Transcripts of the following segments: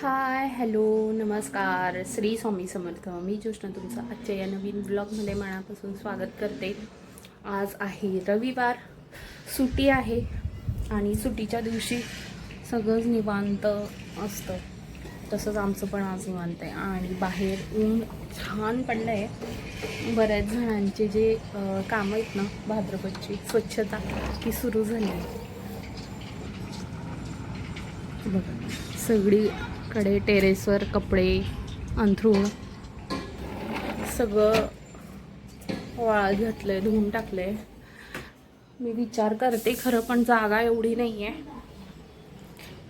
Hi hello नमस्कार. श्री स्वामी समर्थ. मी ज्योष्णा तुमचं आजच्या या नवीन ब्लॉगमध्ये मनापासून स्वागत करते. आज आहे रविवार. सुट्टी आहे आणि सुट्टीच्या दिवशी सगळंच निवांत असतं. तसंच आमचं पण आज निवांत आहे. आणि बाहेर ऊन छान पडलं आहे बऱ्याच जणांचे जे कामं आहेत ना भाद्रपदची स्वच्छता ती सुरू झाली आहे. बघा कडे टेरेसवर कपडे अंथरूण सगळं वाळत आहे धुवून टाकलं आहे मी विचार करते खरं पण जागा एवढी नाही आहे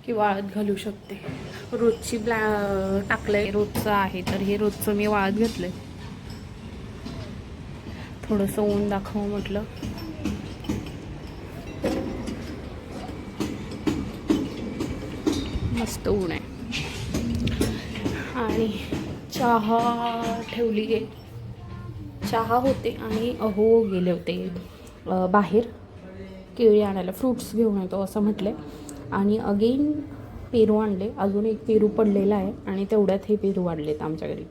की वाळत घालू शकते. रोजची ब्लॅ आहे रोजचं आहे तर हे रोजचं मी वाळत घातलंय. थोडंसं ऊन दाखव म्हटलं. मस्त ऊन आहे. आणि चहा ठेवली आहे. चहा होते आणि अहो गेले होते. बाहेर केळी आणायला फ्रुट्स घेऊन येतो असं म्हटले. आणि अगेन पेरू आणले. अजून एक पेरू पडलेला आहे आणि तेवढ्यात हे पेरू वाढलेत आमच्या घरी.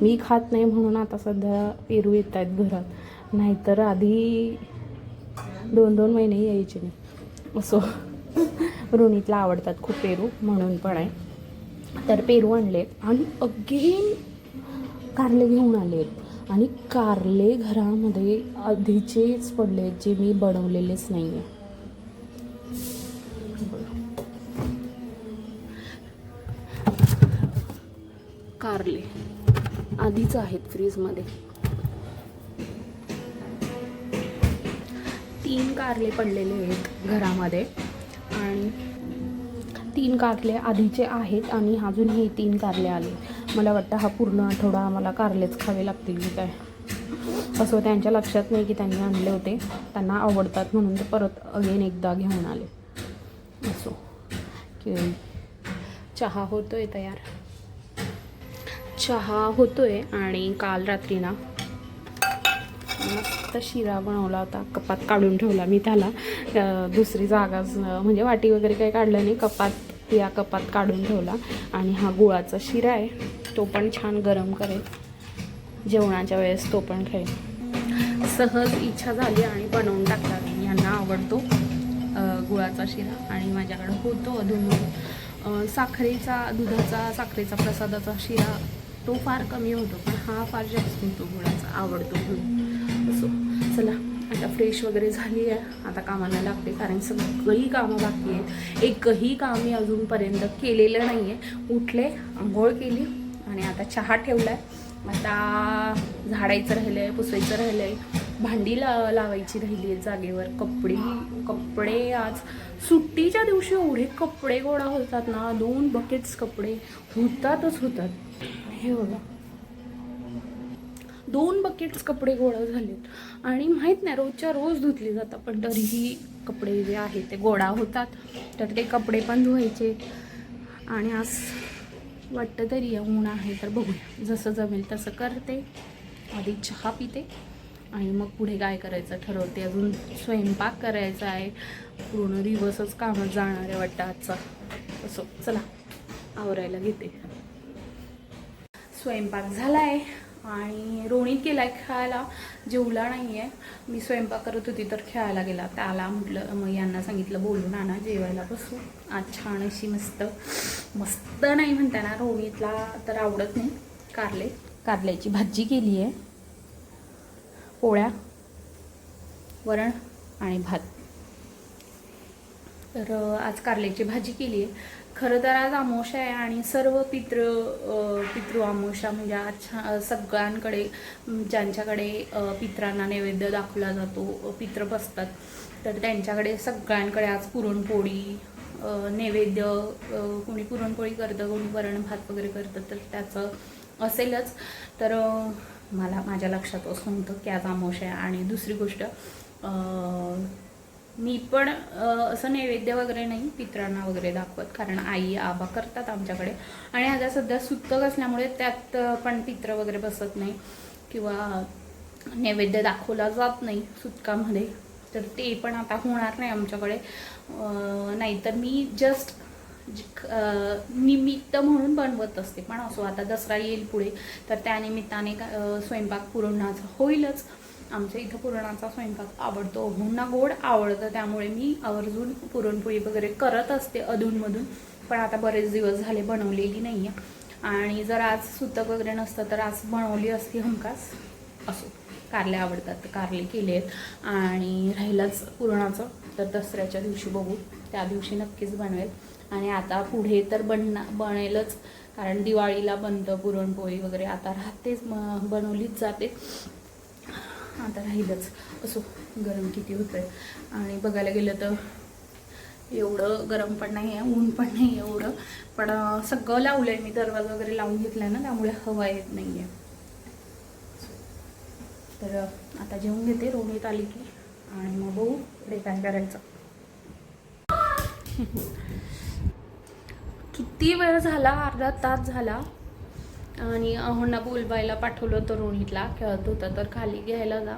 मी खात नाही म्हणून आता सध्या पेरू येत आहेत घरात. नाहीतर आधी दोन दोन महिने यायचे नाही असो रोनीतला आवडतात खूप पेरू म्हणून पण आहे. तर पेरू आणले आणि अगेन कारले घेऊन आले आणि कारले घरामध्ये आधीचेच पडले जे मी बनवलेलेच नाही आहे कारले आधीच आहेत फ्रीजमध्ये. तीन कारले पडलेले आहेत घरामध्ये. आणि तीन कारले आधीचे आहेत आणि अजून हे तीन कारले आले. मला वाटतं हा पूर्ण आठवडा आम्हाला कारलेच खावे लागतील की काय? असं त्यांच्या लक्षात नाही की त्यांनी आणले होते. त्यांना आवडतात म्हणून ते परत अगेन एकदा घेऊन आले. असो. की चहा होतोय तयार? चहा होतोय आणि काल रात्री ना मस्त शिरा बनवला होता. कपात काढून ठेवला मी त्याला. दुसरी जागाच म्हणजे वाटी वगैरे काही काढलं नाही. कपात या कपात काढून ठेवला. आणि हा गुळाचा शिरा आहे. तो पण छान गरम करेल. जेवणाच्या वेळेस तो पण खाईल. सहज इच्छा झाली आणि बनवून टाकला यांना आवडतो गुळाचा शिरा. आणि माझ्याकडे होतो अधूनमधून साखरेचा दुधाचा साखरेचा प्रसादाचा शिरा तो फार कमी होतो. पण हा फार जास्त होतो गुळाचा. आवडतो म्हणून. असो चला आता फ्रेश वगैरे झाली आहे. आता कामाला लागते कारण सगळी कामं बाकी आहेत. एकही काम मी अजूनपर्यंत केलेलं नाही आहे उठले आंघोळ केली आणि आता चहा ठेवला आहे आता झाडायचं राहिलं आहे पुसायचं राहिलं आहे भांडी ला लावायची राहिली आहे जागेवर. कपडे कपडे आज सुट्टीच्या दिवशी एवढे कपडे गोळा होतात ना दोन बकेट्स कपडे. होतातच होतात. हे बघा. दोन बकेट्स कपडे गोळा झालेत. आणि माहीत नाही रोजच्या रोज धुतली जातात पण तरीही कपडे जे आहे ते गोळा होतात. तर ते कपडे पण धुवायचे. आणि आज वाटतं तरी ऊन आहे तर बघूया. जसं जमेल तसं करते. आधी चहा पिते. आणि मग पुढे काय करायचं ठरवते. अजून स्वयंपाक करायचा आहे. पूर्ण दिवसच कामात जाणार आहे वाटतं आजचा. असो चला आवरायला घेते. स्वयंपाक झाला आहे आणि रोणीत गेला आहे खेळायला. जेवला नाही आहे मी स्वयंपाक करत होती तर खेळायला गेला. त्याला म्हटलं मग यांना सांगितलं बोलून आणा जेवायला बसू. आज छान अशी मस्त मस्त नाही म्हणताना रोणीतला तर आवडत नाही. कारले. कारल्याची भाजी केली आहे पोळ्या वरण आणि भात. तर आज कारल्याची भाजी केली आहे खरं तर आज आमोशा आहे आणि सर्व पितृ पितृ आमोशा म्हणजे आज छा- सगळ्यांकडे ज्यांच्याकडे पित्रांना नैवेद्य दाखवला जातो पित्र बसतात तर त्यांच्याकडे सगळ्यांकडे आज पुरणपोळी नैवेद्य कोणी पुरणपोळी करतं कोणी वरण भात वगैरे करतं तर त्याचं असेलच. तर मला माझ्या लक्षात असं होतं की आज आमोशा आहे. आणि दुसरी गोष्ट मी पण असं नैवेद्य वगैरे नाही पित्रांना वगैरे दाखवत. कारण आई आबा करतात आमच्याकडे. आणि आता सध्या सुतक असल्यामुळे त्यात पण पित्र वगैरे बसत नाही. किंवा नैवेद्य दाखवला जात नाही सुतकामध्ये. तर ते पण आता होणार नाही आमच्याकडे. नाहीतर मी जस्ट निमित्त म्हणून बनवत असते. पण असो आता दसरा येईल पुढे तर त्यानिमित्ताने का- स्वयंपाक पुरवण्याचा होईलच. आमच्या इथं पुरणाचा स्वयंपाक आवडतो. ओहूंना गोड आवडतं त्यामुळे मी आवर्जून पुरणपोळी वगैरे करत असते अधूनमधून. पण आता बरेच दिवस झाले बनवलेली नाही आहे आणि जर आज सुतक वगैरे नसतं तर आज बनवली असती हमखास. असो कारले आवडतात कारले केले आहेत. आणि राहिलाच पुरणाचं तर दसऱ्याच्या दिवशी बघू. त्या दिवशी नक्कीच बनवेल. आणि आता पुढे तर बनना बनेलच. कारण दिवाळीला बनतं पुरणपोळी वगैरे. आता राहतेच बनवलीच जाते. आता राहीलच. असो गरम किती होतंय. आणि बघायला गेलं तर एवढं गरम पण नाही आहे ऊन पण नाही आहे एवढं. पण सगळं लावलं आहे मी दरवाजा वगैरे लावून घेतला ना त्यामुळे हवा येत नाही आहे तर आता जेवून घेते रोहित आली की. आणि मग बघू पुढे काय करायचं. किती वेळ झाला? अर्धा तास झाला. आणि अहोंना बोलवायला पाठवलं होतं रोहितला खेळत होता तर खाली घ्यायला जा.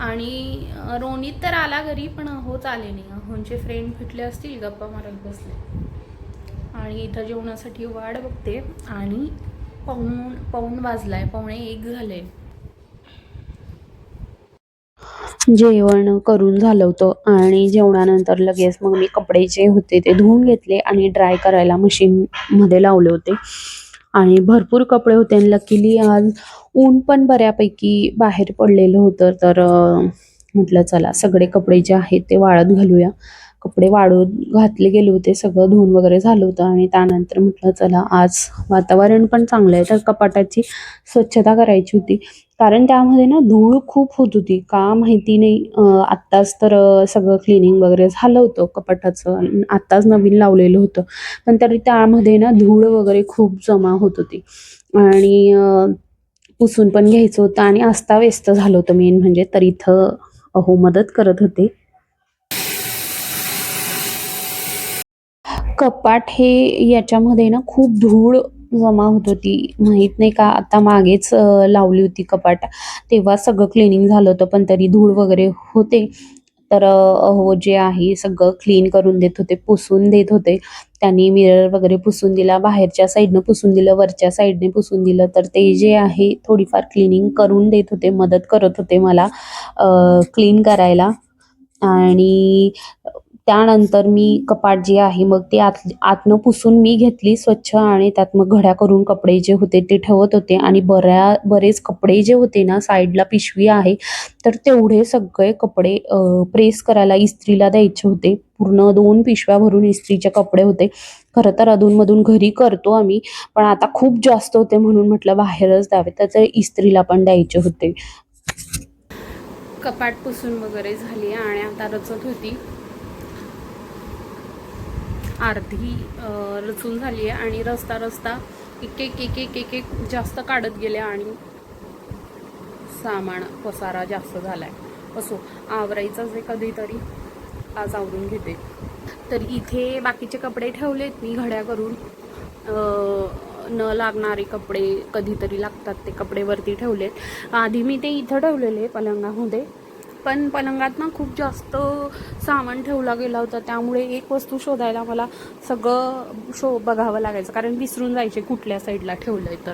आणि रोहित तर आला घरी पण अहोच आले नाही. अहोंचे फ्रेंड भेटले असतील? गप्पा मारत बसले. आणि इथं जेवणासाठी वाट बघते. आणि पाऊण पाऊण वाजलाय. पावणे एक झाले जेवण करून झालं होतं. आणि जेवणानंतर लगेच मग मी कपडे जे होते ते धुवून घेतले आणि ड्राय करायला मशीन मध्ये लावले होते. आणि भरपूर कपडे होते आणि लकीली आज ऊन पण बऱ्यापैकी बाहेर पडलेलं होतं. तर म्हटलं चला सगळे कपडे जे आहेत ते वाळत घालूया. कपडे वाळून घातले गेले होते सगळं धुवून वगैरे झालं होतं आणि त्यानंतर म्हटलं चला आज वातावरण पण चांगलं आहे. तर कपाटाची स्वच्छता करायची होती. कारण त्यामध्ये ना धूळ खूप होत होती. का माहिती नाही. आत्ताच तर सगळं क्लिनिंग वगैरे झालं होतं कपाटाचं आत्ताच नवीन लावलेलं होतं. पण तरी त्यामध्ये ना धूळ वगैरे खूप जमा होत होती. आणि पुसून पण घ्यायचं होतं आणि अस्ताव्यस्त झालं होतं मेन म्हणजे. तर इथं अहो मदत करत होते. कपाट हे याच्यामध्ये ना खूप धूळ जमा होत होती. माहीत नाही का आता मागेच लावली होती कपाट. तेव्हा सगळं क्लिनिंग झालं होतं पण तरी धूळ वगैरे होते. तर हो जे आहे सगळं क्लीन करून देत होते पुसून देत होते. त्यांनी मिरर वगैरे पुसून दिला बाहेरच्या साईडनं पुसून दिलं वरच्या साईडने पुसून दिलं. तर ते जे आहे थोडीफार क्लिनिंग करून देत होते मदत करत होते मला क्लीन करायला. आणि त्यानंतर मी कपाट जे आहे मग ते आत आतनं पुसून मी घेतली स्वच्छ आणि त्यात मग घड्या करून कपडे जे होते ते ठेवत होते. आणि बऱ्या बरेच कपडे जे होते ना साईडला पिशवी आहे तर तेवढे सगळे कपडे प्रेस करायला इस्त्रीला द्यायचे होते. पूर्ण दोन पिशव्या भरून इस्त्रीचे कपडे होते. खरं तर अधूनमधून घरी करतो आम्ही पण आता खूप जास्त होते म्हणून म्हटलं बाहेरच द्यावे तर ते इस्त्रीला पण द्यायचे होते. कपाट पुसून वगैरे झाली आणि आता रचत होती. अर्धी रचून झाली आहे आणि रस्ता रस्ता एक एक एक एक एक एक जास्त काढत गेले आणि सामान पसारा जास्त झाला आहे असो आवरायचंच आहे कधीतरी आज आवरून घेते. तर इथे बाकीचे कपडे ठेवलेत मी घड्या करून. न लागणारे कपडे कधीतरी लागतात ते कपडे वरती ठेवलेत. आधी मी ते इथं ठेवलेले पलंगामध्ये. पण पलंगात ना खूप जास्त सामान ठेवला गेला होता. त्यामुळे एक वस्तू शोधायला मला सगळं शो बघावं लागायचं. कारण विसरून जायचे कुठल्या साईडला ठेवलं आहे तर.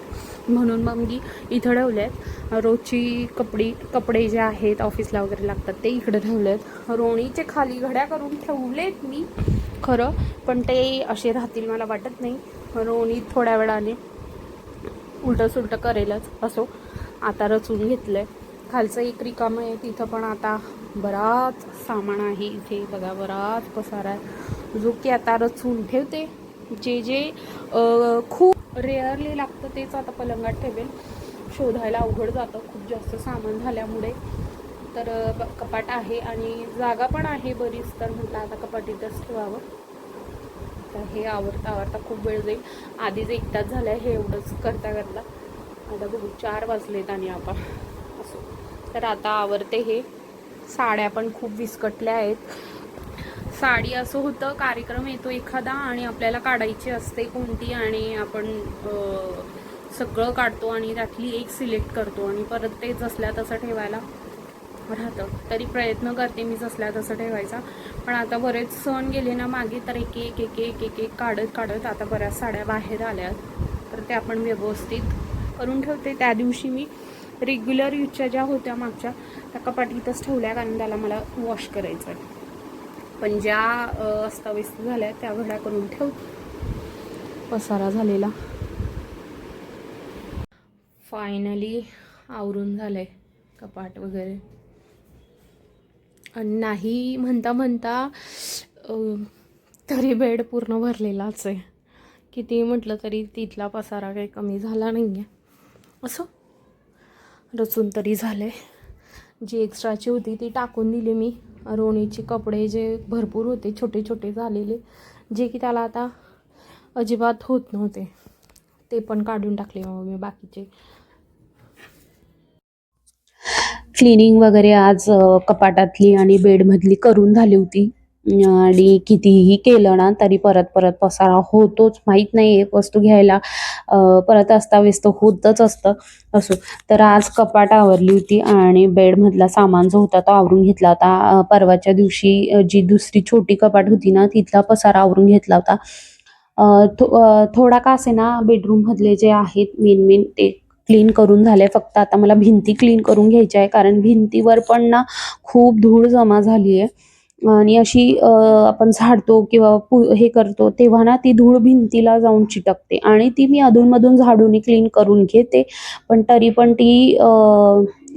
म्हणून मग मी इथं ठेवले आहेत रोजची कपडी कपडे जे आहेत ऑफिसला वगैरे लागतात ते इकडे आहेत रोणीचे खाली घड्या करून ठेवलेत मी. खरं पण ते असे राहतील मला वाटत नाही. रोणी थोड्या वेळाने उलटं सुलटं करेलच असो आता रचून घेतलं आहे खालचं एक रिकामं आहे तिथं पण आता बराच सामान आहे इथे. बघा बराच पसारा आहे. जो की आता रचून ठेवते. जे जे खूप रेअरली लागतं तेच आता पलंगात ठेवेल. शोधायला अवघड जातं. खूप जास्त सामान झाल्यामुळे. तर कपाट आहे आणि जागा पण आहे बरीच. तर म्हटलं आता कपाटीतच ठेवावं. तर हे आवडता आवडता खूप वेळ जाईल. आधीच एक तास झाला आहे हे एवढंच करता करता. आता बघू चार वाजलेत आणि आपण. तर आता आवडते हे. साड्या पण खूप विस्कटल्या आहेत. साडी असं होतं कार्यक्रम येतो एखादा आणि आपल्याला काढायची असते कोणती आणि आपण सगळं काढतो आणि त्यातली एक सिलेक्ट करतो आणि परत ते जसल्या तसं ठेवायला राहतं. तरी प्रयत्न करते मी जसल्या तसं ठेवायचा. पण आता बरेच सण गेले ना मागे तर एक एक एक एक एक एक काढत काढत आता बऱ्याच साड्या बाहेर आल्या तर त्या आपण व्यवस्थित करून ठेवते. त्या दिवशी मी रेग्युलर यूजच्या ज्या होत्या मागच्या त्या कपाटीतच ठेवल्या कारण त्याला मला वॉश करायचं आहे पण ज्या अस्ताव्यस्त झाल्या त्या घड्या करून ठेव. पसारा झालेला. फायनली आवरून झालंय कपाट वगैरे. आणि नाही म्हणता म्हणता तरी बेड पूर्ण भरलेलाच आहे. किती म्हटलं तरी तिथला पसारा काही कमी झाला नाही आहे असं? रचून तरी झालं जी एक्स्ट्राची होती ती टाकून दिली मी. रोणीचे कपडे जे भरपूर होते छोटे छोटे झालेले जे की त्याला आता अजिबात होत नव्हते. ते पण काढून टाकले मग मी बाकीचे. क्लिनिंग वगैरे आज कपाटातली आणि बेडमधली करून झाली होती. आणि कितीही केलं ना तरी परत परत पसारा होतोच. माहीत नाही एक वस्तू घ्यायला परत अस्ताव्यस्त होतच असतं. असो तर आज कपाट आवरली होती आणि बेडमधला सामान जो होता तो आवरून घेतला होता. परवाच्या दिवशी जी दुसरी छोटी कपाट होती ना तिथला पसारा आवरून घेतला होता. थो थोडा का असे ना बेडरूममधले जे आहेत मेन मेन ते क्लीन करून झाले. फक्त आता मला भिंती क्लीन करून घ्यायची आहे कारण भिंतीवर पण ना खूप धूळ जमा झाली आहे आणि अशी आपण झाडतो किंवा पु- हे करतो तेव्हा ना ती धूळ भिंतीला जाऊन चिटकते. आणि ती मी अधूनमधून झाडून क्लीन करून घेते पण तरी पण ती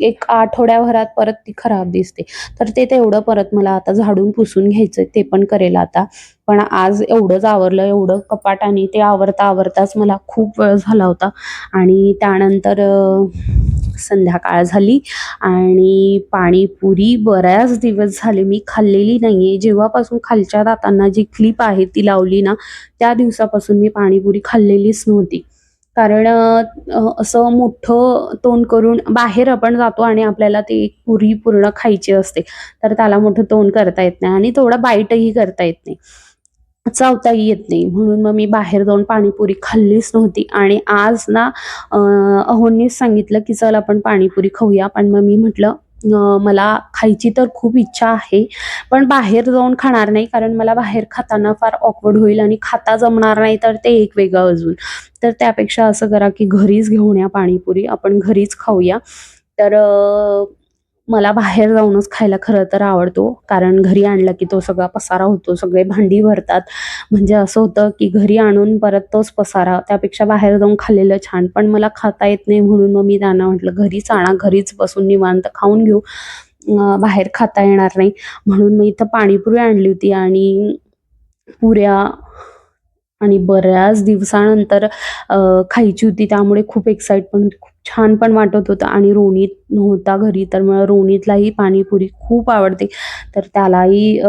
एक आठवड्याभरात परत ती खराब दिसते. तर ते तेवढं परत मला आता झाडून पुसून घ्यायचं ते पण करेल आता. पण आज एवढंच आवरलं एवढं कपाट आणि ते आवरता आवरताच मला खूप वेळ झाला होता. आणि त्यानंतर संध्याकाळ झाली. आणि पाणीपुरी बऱ्याच दिवस झाले मी खाल्लेली नाही आहे जेव्हापासून खालच्या दातांना जी क्लिप आहे ती लावली ना त्या दिवसापासून मी पाणीपुरी खाल्लेलीच नव्हती. कारण असं मोठं तोंड करून बाहेर आपण जातो आणि आपल्याला ती एक पुरी पूर्ण खायची असते तर त्याला मोठं तोंड करता येत नाही आणि थोडा बाईटही करता येत नाही. चावताही येत नाही. म्हणून मग मी बाहेर जाऊन पाणीपुरी खाल्लीच नव्हती. आणि आज ना अहोनीच अहोंनीच सांगितलं की चल आपण पाणीपुरी खाऊया. पण मग मी म्हटलं मला खायची तर खूप इच्छा आहे. पण बाहेर जाऊन खाणार नाही कारण मला बाहेर खाताना फार ऑकवर्ड होईल आणि खाता जमणार नाही तर ते एक वेगळं अजून. तर त्यापेक्षा असं करा की घरीच घेऊन या पाणीपुरी. आपण घरीच खाऊया. तर मला बाहेर जाऊनच खायला खरं तर आवडतो. कारण घरी आणलं की तो सगळा पसारा होतो. सगळे भांडी भरतात. म्हणजे असं होतं की घरी आणून परत तोच पसारा. त्यापेक्षा बाहेर जाऊन खाल्लेलं छान. पण मला खाता येत नाही म्हणून मग मी त्यांना म्हटलं घरीच आणा. घरीच बसून निवांत खाऊन घेऊ. बाहेर खाता येणार नाही. म्हणून मी इथं पाणीपुरी आणली होती आणि पुऱ्या आणि बऱ्याच दिवसानंतर खायची होती. त्यामुळे खूप एक्साइटमेंट खूप छान पण वाटत होतं आणि रोनीत नव्हता घरी तर मग रोनीतलाही पाणीपुरी खूप आवडते. तर त्यालाही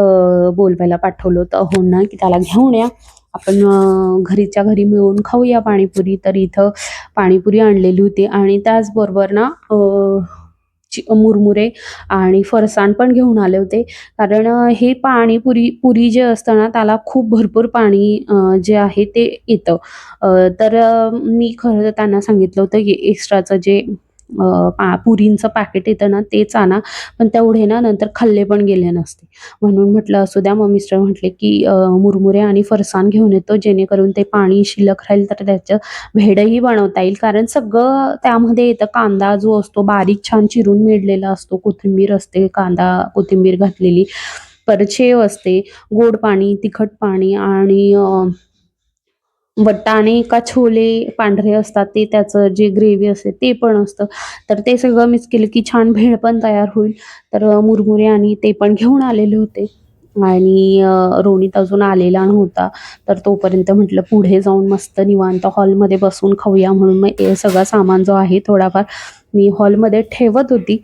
बोलवायला पाठवलं होतं हो ना की त्याला घेऊन या. आपण घरीच्या घरी मिळून खाऊया पाणीपुरी. तर इथं पाणीपुरी आणलेली होती आणि त्याचबरोबर ना चि मुरमुरे आणि फरसाण पण घेऊन आले होते. कारण हे पाणीपुरी पुरी जे असतं ना त्याला खूप भरपूर पाणी जे आहे ते येतं. तर मी खरं तर त्यांना सांगितलं होतं की एक्स्ट्राचं जे पा पुरींचं पॅकेट येतं ना तेच आणा पण तेवढे ना नंतर खाल्ले पण गेले नसते. म्हणून म्हटलं असू द्या. मग मिस्टर म्हटले की मुरमुरे आणि फरसाण घेऊन येतो जेणेकरून ते पाणी शिल्लक राहील तर त्याचं भेडही बनवता येईल. कारण सगळं त्यामध्ये येतं. कांदा जो असतो बारीक छान चिरून मिळलेला असतो. कोथिंबीर असते कांदा कोथिंबीर घातलेली. परत असते गोड पाणी तिखट पाणी आणि वटाणे का छोले पांढरे असतात ते त्याचं जे ग्रेव्ही असते ते पण असतं. तर ते सगळं मिक्स केलं की छान भेळ पण तयार होईल. तर मुरमुरे आणि ते पण घेऊन आलेले होते. आणि रोणीत अजून आलेला नव्हता. तर तोपर्यंत म्हटलं पुढे जाऊन मस्त निवांत हॉलमध्ये बसून खाऊया. म्हणून मग सगळा सगळं सामान जो आहे थोडाफार मी हॉलमध्ये ठेवत होती.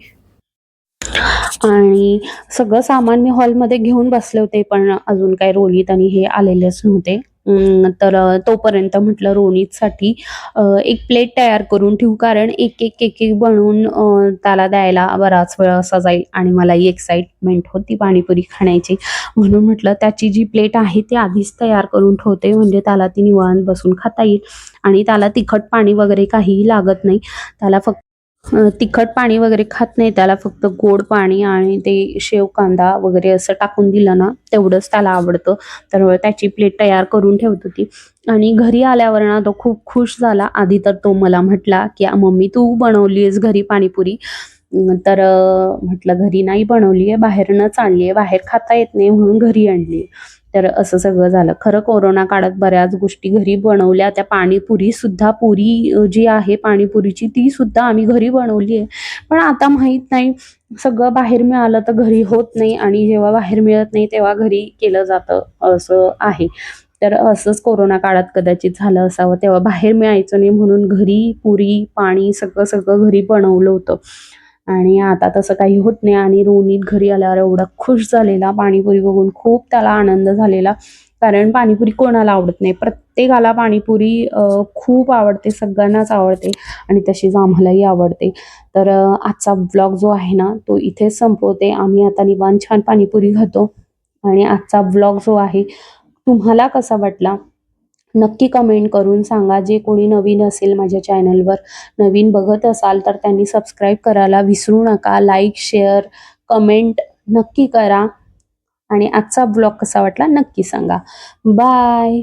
आणि सगळं सामान मी हॉलमध्ये घेऊन बसले होते पण अजून काही रोणीत आणि हे आलेलेच नव्हते. तर तोपर्यंत म्हटलं रोनीतसाठी एक प्लेट तयार करून ठेवू. कारण एक एक एक एक बनवून त्याला द्यायला बराच वेळ असा जाईल आणि मलाही एक्साइटमेंट होती पाणीपुरी खाण्याची. म्हणून म्हटलं त्याची जी प्लेट आहे ती आधीच तयार करून ठेवते. म्हणजे त्याला ती निवांत बसून खाता येईल आणि त्याला तिखट पाणी वगैरे काहीही लागत नाही. त्याला फक्त तिखट पाणी वगैरे खात नाही त्याला फक्त गोड पाणी आणि ते शेव कांदा वगैरे असं टाकून दिलं ना तेवढंच त्याला आवडतं. तर त्याची प्लेट तयार करून ठेवत होती. आणि घरी आल्यावर ना तो खूप खुश झाला. आधी तर तो मला म्हटला की मम्मी तू बनवली आहेस घरी पाणीपुरी. तर म्हटलं घरी नाही बनवली आहे बाहेरनंच आणली आहे बाहेर खाता येत नाही म्हणून घरी आणली आहे तर असं सगळं झालं. खरं कोरोना काळात बऱ्याच गोष्टी घरी बनवल्या. त्या पाणीपुरी सुद्धा पुरी जी आहे पाणीपुरीची ती सुद्धा आम्ही घरी बनवली आहे. पण आता माहीत नाही सगळं बाहेर मिळालं तर घरी होत नाही आणि जेव्हा बाहेर मिळत नाही तेव्हा घरी केलं जातं असं आहे. तर असंच कोरोना काळात कदाचित झालं असावं. तेव्हा बाहेर मिळायचं नाही म्हणून घरी पुरी पाणी सगळं सगळं घरी बनवलं होतं. आणि आता तसं काही होत नाही. आणि रोनीत घरी आल्यावर एवढा खुश झालेला पाणीपुरी बघून खूप त्याला आनंद झालेला. कारण पाणीपुरी कोणाला आवडत नाही? प्रत्येकाला पाणीपुरी खूप आवडते सगळ्यांनाच आवडते आणि तशीच आम्हालाही आवडते. तर आजचा ब्लॉग जो आहे ना तो इथेच संपवते. आम्ही आता निवान छान पाणीपुरी खातो. आणि आजचा ब्लॉग जो आहे तुम्हाला कसा वाटला? नक्की कमेंट करून सांगा. जे कोणी नवीन असेल माझ्या चॅनलवर नवीन बघत असाल तर त्यांनी सबस्क्राईब करायला विसरू नका. लाईक शेअर कमेंट नक्की करा. आणि आजचा ब्लॉग कसा वाटला नक्की सांगा. बाय